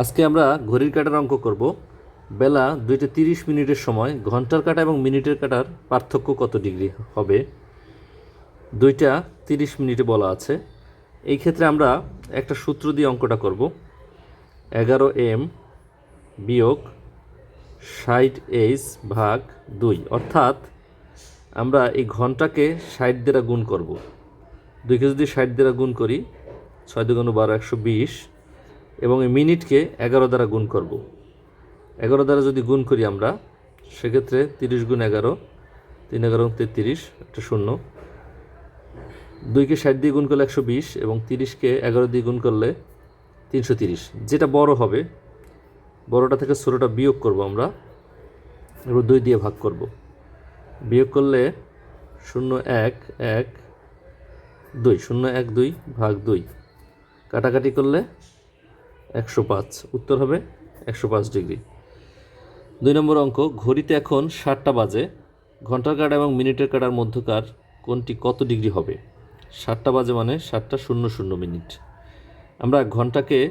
আজকে আমরা ঘড়ির কাটার অঙ্ক করব। বেলা দুইটা তিরিশ মিনিটের সময়, ঘণ্টার কাটা এবং মিনিটের কাটার পার্থক্য কত ডিগ্রি হবে? দুইটা তিরিশ মিনিটে বলা আছে। এই ক্ষেত্রে আমরা একটা সূত্র দিয়ে অঙ্কটা করব। এগারো এম বিয়োগ ষাট এইচ ভাগ দুই। অর্থাৎ আমরা এই ঘন্টাকে ষাট দ্বারা গুণ করব। দুইকে যদি ষাট দ্বারা গুণ করি, ছয় দুগুণ বারো একশো বিশ। এবং এই মিনিটকে এগারো দ্বারা গুণ করব। এগারো দ্বারা যদি গুণ করি আমরা, সেক্ষেত্রে তিরিশ গুণ এগারো, তিন এগারো তেত্রিশ, একটা শূন্য। দুইকে ষাট দিয়ে গুণ করলে একশো বিশ এবং তিরিশকে এগারো দিয়ে গুণ করলে তিনশো তিরিশ। যেটা বড় হবে, বড়টা থেকে ষোলোটা বিয়োগ করব আমরা, এবার দুই দিয়ে ভাগ করব। বিয়োগ করলে শূন্য এক এক, দুই। শূন্য এক, দুই, ভাগ দুই। কাটাকাটি করলে একশো পাঁচ। উত্তর হবে একশো পাঁচ ডিগ্রি। দুই নম্বর অঙ্ক, ঘড়িতে এখন ষাটটা বাজে। ঘণ্টার কাটা এবং মিনিটের কাটার মধ্যকার কোনটি কত ডিগ্রি হবে? ষাটটা বাজে মানে ষাটটা শূন্য শূন্য মিনিট। আমরা ঘন্টাকে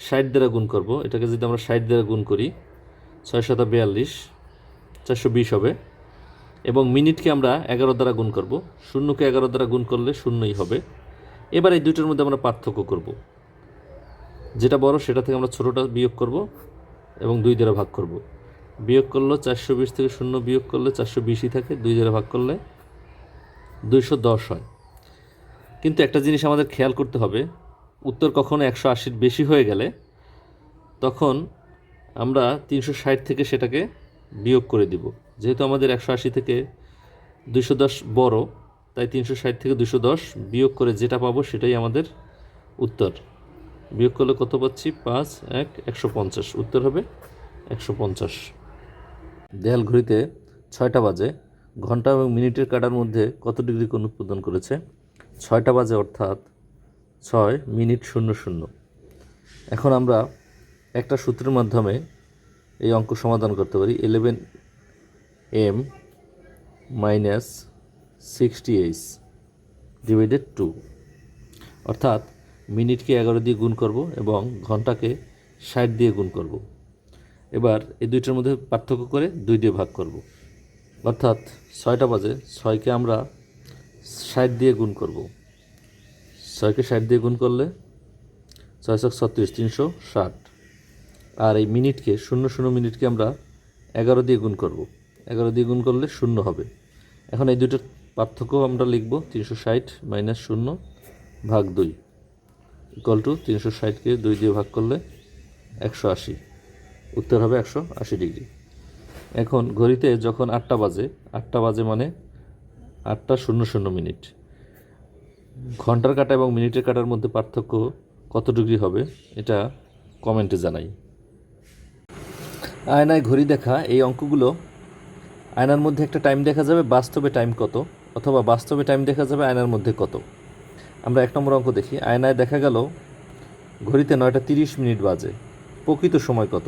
ষাট দ্বারা গুণ করব। এটাকে যদি আমরা ষাট দ্বারা গুণ করি, ছয় শত বিয়াল্লিশ, চারশো বিশ হবে। এবং মিনিটকে আমরা এগারো দ্বারা গুণ করব। শূন্যকে এগারো দ্বারা গুণ করলে শূন্যই হবে। এবার এই দুটোর মধ্যে আমরা পার্থক্য করব। যেটা বড় সেটা থেকে আমরা ছোটোটা বিয়োগ করব এবং দুই দ্বারা ভাগ করব। বিয়োগ করলে চারশো বিশ থেকে শূন্য বিয়োগ করলে চারশো বিশই থাকে, দুই দ্বারা ভাগ করলে দুইশো দশ হয়। কিন্তু একটা জিনিস আমাদের খেয়াল করতে হবে, উত্তর কখনো একশো আশির বেশি হয়ে গেলে তখন আমরা তিনশো ষাট থেকে সেটাকে বিয়োগ করে দিব। যেহেতু আমাদের একশো আশি থেকে দুইশো দশ বড়, তাই তিনশো ষাট থেকে দুশো দশ বিয়োগ করে যেটা পাবো সেটাই আমাদের উত্তর। বিয়োগ করলে কত পাচ্ছি? পাঁচ, এক, একশো পঞ্চাশ। উত্তর হবে একশো পঞ্চাশ। দেয়াল ঘড়িতে ছয়টা বাজে। ঘণ্টা এবং মিনিটের কাটার মধ্যে কত ডিগ্রি কোণ উৎপাদন করেছে? ছয়টা বাজে অর্থাৎ ছয় মিনিট শূন্য শূন্য। এখন আমরা একটা সূত্রের মাধ্যমে এই অঙ্ক সমাধান করতে পারি। Eleven M minus sixty H divided two অর্থাৎ মিনিটকে এগারো দিয়ে গুণ করব এবং ঘন্টাকে ষাট দিয়ে গুণ করব। এবার এই দুইটার মধ্যে পার্থক্য করে দুই দিয়ে ভাগ করব। অর্থাৎ ছয়টা বাজে, ছয়কে আমরা ষাট দিয়ে গুণ করব। ছয়কে ষাট দিয়ে গুণ করলে ছয়শো ছত্রিশ, তিনশো ষাট। আর এই মিনিটকে, শূন্য শূন্য মিনিটকে আমরা এগারো দিয়ে গুণ করব। এগারো দিয়ে গুণ করলে শূন্য হবে। এখন এই দুটোর পার্থক্য আমরা লিখব তিনশো ষাট মাইনাস শূন্য ভাগ দুই। ইকুয়াল টু তিনশো ষাটকে দুই দিয়ে ভাগ করলে একশো আশি। উত্তর হবে একশো আশি ডিগ্রি। এখন ঘড়িতে যখন আটটা বাজে আটটা বাজে মানে আটটা শূন্য শূন্য মিনিট। ঘণ্টার কাটা এবং মিনিটের কাটার মধ্যে পার্থক্য কত ডিগ্রি হবে, এটা কমেন্টে জানাই। আয়নায় ঘড়ি দেখা, এই অঙ্কগুলো আয়নার মধ্যে একটা টাইম দেখা যাবে, বাস্তবে টাইম কত? অথবা বাস্তবে টাইম দেখা যাবে আয়নার মধ্যে কত? আমরা এক নম্বর অঙ্ক দেখি। আয়নায় দেখা গেল, ঘড়িতে নয়টা তিরিশ মিনিট বাজে। প্রকৃত সময় কত?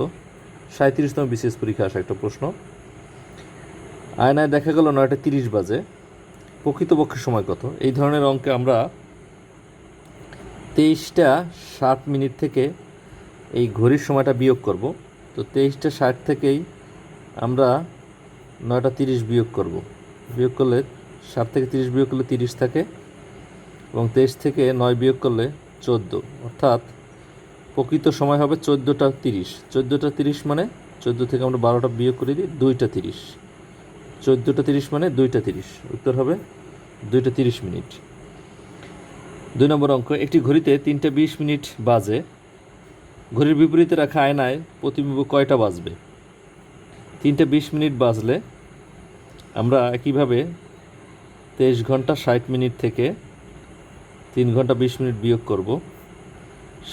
সাঁত্রিশতম বিশেষ পরীক্ষা আসা একটা প্রশ্ন। আয়নায় দেখা গেল নয়টা তিরিশ বাজে। প্রকৃতপক্ষে সময় কত? এই ধরনের অঙ্কে আমরা তেইশটা ষাট মিনিট থেকে এই ঘড়ির সময়টা বিয়োগ করব। তো তেইশটা ষাট থেকেই আমরা নয়টা তিরিশ বিয়োগ করব। বিয়োগ করলে ষাট থেকে তিরিশ বিয়োগ করলে তিরিশ থাকে। এবং তেইশ থেকে নয় বিয়োগ করলে চোদ্দ। অর্থাৎ প্রকৃত সময় হবে চোদ্দোটা তিরিশ। চোদ্দোটা তিরিশ মানে চোদ্দ থেকে আমরা বারোটা বিয়োগ করে দিই, দুইটা তিরিশ। চোদ্দোটা তিরিশ মানে দুইটা তিরিশ। উত্তর হবে দুইটা তিরিশ মিনিট। দুই নম্বর অঙ্ক, একটি ঘড়িতে তিনটে বিশ মিনিট বাজে। ঘড়ির বিপরীতে রাখা আয়নায় প্রতিবিম্ব কয়টা বাজবে? তিনটে বিশ মিনিট বাজলে আমরা একইভাবে তেইশ ঘণ্টা ষাট মিনিট থেকে তিন ঘণ্টা বিশ মিনিট বিয়োগ করব।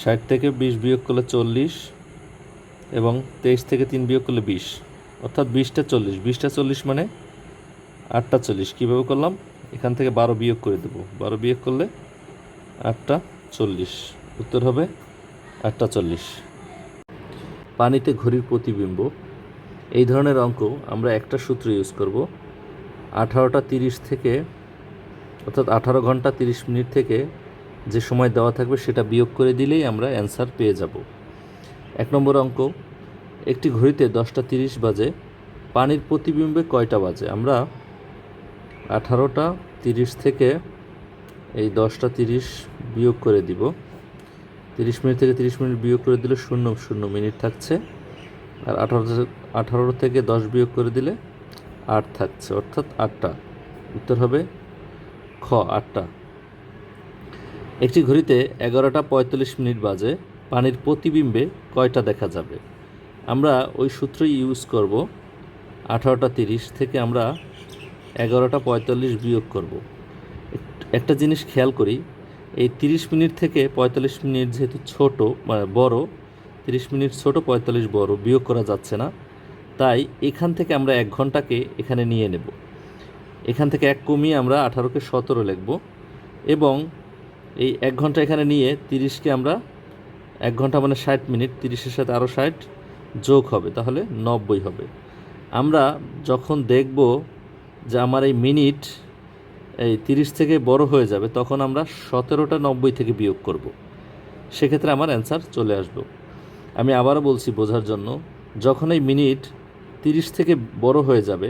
ষাট থেকে বিশ বিয়োগ করলে চল্লিশ এবং তেইশ থেকে তিন বিয়োগ করলে বিশ। অর্থাৎ বিশটা চল্লিশ। বিশটা চল্লিশ মানে আটটা চল্লিশ। কীভাবে করলাম? এখান থেকে বারো বিয়োগ করে দেবো। বারো বিয়োগ করলে আটটা চল্লিশ। উত্তর হবে আটটা চল্লিশ। পানিতে ঘড়ির প্রতিবিম্ব। এই ধরনের অঙ্ক আমরা একটা সূত্র ইউজ করব। আঠারোটা তিরিশ থেকে অর্থাৎ আঠারো ঘণ্টা তিরিশ মিনিট থেকে যে সময় দেওয়া থাকবে সেটা বিয়োগ করে দিলেই আমরা অ্যান্সার পেয়ে যাব। এক নম্বর অঙ্ক, একটি ঘড়িতে দশটা তিরিশ বাজে, পানির প্রতিবিম্বে কয়টা বাজে? আমরা আঠারোটা তিরিশ থেকে এই দশটা তিরিশ বিয়োগ করে দিব। তিরিশ মিনিট থেকে তিরিশ মিনিট বিয়োগ করে দিলে শূন্য শূন্য মিনিট থাকছে। আর আঠারো আঠারো থেকে দশ বিয়োগ করে দিলে আট থাকছে, অর্থাৎ আটটা। উত্তর হবে খ, আটটা। একটি ঘড়িতে এগারোটা পঁয়তাল্লিশ মিনিট বাজে, পানির প্রতিবিম্বে কয়টা দেখা যাবে? আমরা ওই সূত্রই ইউজ করব। আঠারোটা তিরিশ থেকে আমরা এগারোটা পঁয়তাল্লিশ বিয়োগ করব। একটা জিনিস খেয়াল করি, এই তিরিশ মিনিট থেকে পঁয়তাল্লিশ মিনিট যেহেতু ছোট মানে বড়, তিরিশ মিনিট ছোট, পঁয়তাল্লিশ বড়, বিয়োগ করা যাচ্ছে না। তাই এখান থেকে আমরা এক ঘন্টাকে এখানে নিয়ে নেব। এখান থেকে এক কমিয়ে আমরা আঠারোকে সতেরো লিখব এবং এই এক ঘণ্টা এখানে নিয়ে তিরিশকে আমরা এক ঘণ্টা মানে ষাট মিনিট, তিরিশের সাথে আরও ষাট যোগ হবে, তাহলে নব্বই হবে আমরা যখন দেখব যে আমার এই মিনিট এই তিরিশ থেকে বড় হয়ে যাবে, তখন আমরা সতেরোটা নব্বই থেকে বিয়োগ করব। সেক্ষেত্রে আমার অ্যান্সার চলে আসবে আমি আবারও বলছি বোঝার জন্য, যখন এই মিনিট তিরিশ থেকে বড় হয়ে যাবে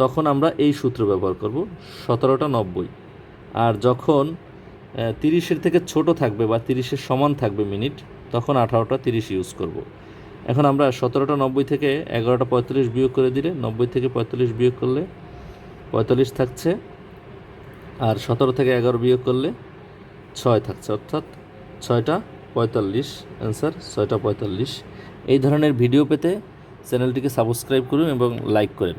তখন আমরা এই সূত্র ব্যবহার করব, সতেরোটা নব্বই। আর যখন তিরিশের থেকে ছোট থাকবে বা তিরিশের সমান থাকবে মিনিট, তখন আঠারোটা তিরিশ ইউজ করব। এখন আমরা সতেরোটা নব্বই থেকে এগারোটা পঁয়তাল্লিশ বিয়োগ করে দিলে, নব্বই থেকে পঁয়তাল্লিশ বিয়োগ করলে পঁয়তাল্লিশ থাকছে, আর সতেরো থেকে এগারো বিয়োগ করলে ছয় থাকছে, অর্থাৎ ছয়টা পঁয়তাল্লিশ অ্যান্সার ছয়টা পঁয়তাল্লিশ। এই ধরনের ভিডিও পেতে চ্যানেলটিকে সাবস্ক্রাইব করুন এবং লাইক করেন।